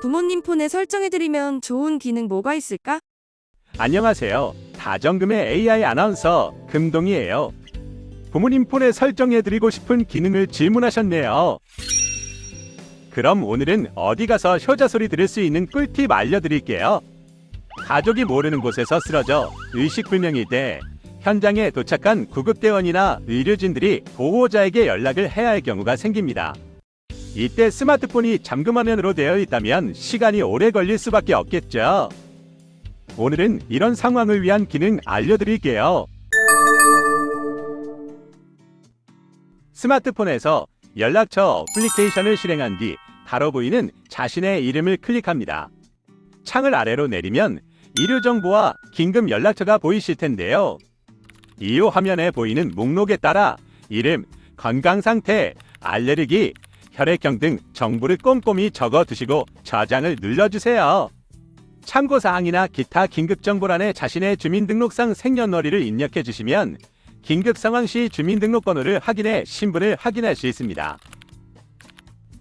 부모님 폰에 설정해드리면 좋은 기능 뭐가 있을까? 안녕하세요. 다정금의 AI 아나운서 금동이에요. 부모님 폰에 설정해드리고 싶은 기능을 질문하셨네요. 그럼 오늘은 어디 가서 효자 소리 들을 수 있는 꿀팁 알려드릴게요. 가족이 모르는 곳에서 쓰러져 의식불명일 때 현장에 도착한 구급대원이나 의료진들이 보호자에게 연락을 해야 할 경우가 생깁니다. 이때 스마트폰이 잠금화면으로 되어 있다면 시간이 오래 걸릴 수밖에 없겠죠. 오늘은 이런 상황을 위한 기능 알려드릴게요. 스마트폰에서 연락처 어플리케이션을 실행한 뒤 바로 보이는 자신의 이름을 클릭합니다. 창을 아래로 내리면 의료 정보와 긴급 연락처가 보이실 텐데요. 이후 화면에 보이는 목록에 따라 이름, 건강 상태, 알레르기, 혈액형 등 정보를 꼼꼼히 적어 두시고 저장을 눌러주세요. 참고 사항이나 기타 긴급 정보란에 자신의 주민등록상 생년월일을 입력해 주시면 긴급 상황 시 주민등록번호를 확인해 신분을 확인할 수 있습니다.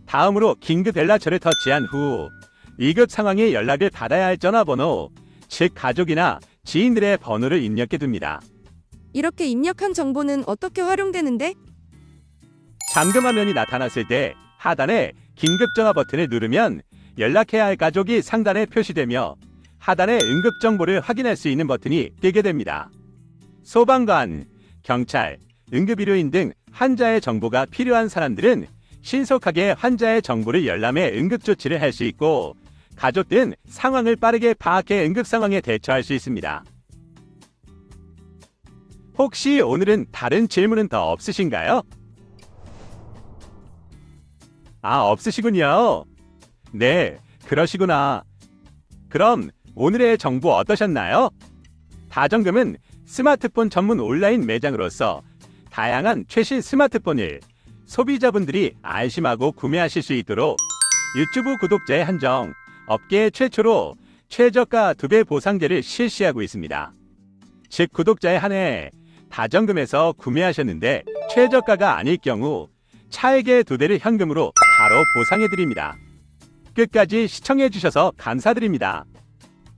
다음으로 긴급 연락처를 터치한 후 위급 상황에 연락을 받아야 할 전화번호, 즉 가족이나 지인들의 번호를 입력해 둡니다. 이렇게 입력한 정보는 어떻게 활용되는데? 잠금 화면이 나타났을 때 하단에 긴급 전화 버튼을 누르면 연락해야 할 가족이 상단에 표시되며 하단에 응급 정보를 확인할 수 있는 버튼이 뜨게 됩니다. 소방관, 경찰, 응급의료인 등 환자의 정보가 필요한 사람들은 신속하게 환자의 정보를 열람해 응급 조치를 할 수 있고 가족들은 상황을 빠르게 파악해 응급 상황에 대처할 수 있습니다. 혹시 오늘은 다른 질문은 더 없으신가요? 아, 없으시군요. 네, 그러시구나. 그럼 오늘의 정보 어떠셨나요? 다정금은 스마트폰 전문 온라인 매장으로서 다양한 최신 스마트폰을 소비자분들이 안심하고 구매하실 수 있도록 유튜브 구독자의 한정, 업계 최초로 최저가 2배 보상제를 실시하고 있습니다. 즉 구독자에 한해 다정금에서 구매하셨는데 최저가가 아닐 경우 차액의 두 배를 현금으로 바로 보상해 드립니다. 끝까지 시청해 주셔서 감사드립니다.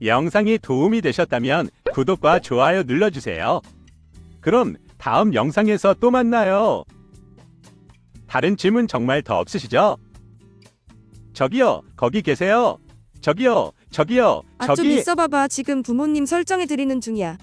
영상이 도움이 되셨다면 구독과 좋아요 눌러주세요. 그럼 다음 영상에서 또 만나요. 다른 질문 정말 더 없으시죠? 저기요, 거기 계세요. 저기요, 저기요, 아 좀 저기. 있어봐봐 지금 부모님 설정해 드리는 중이야.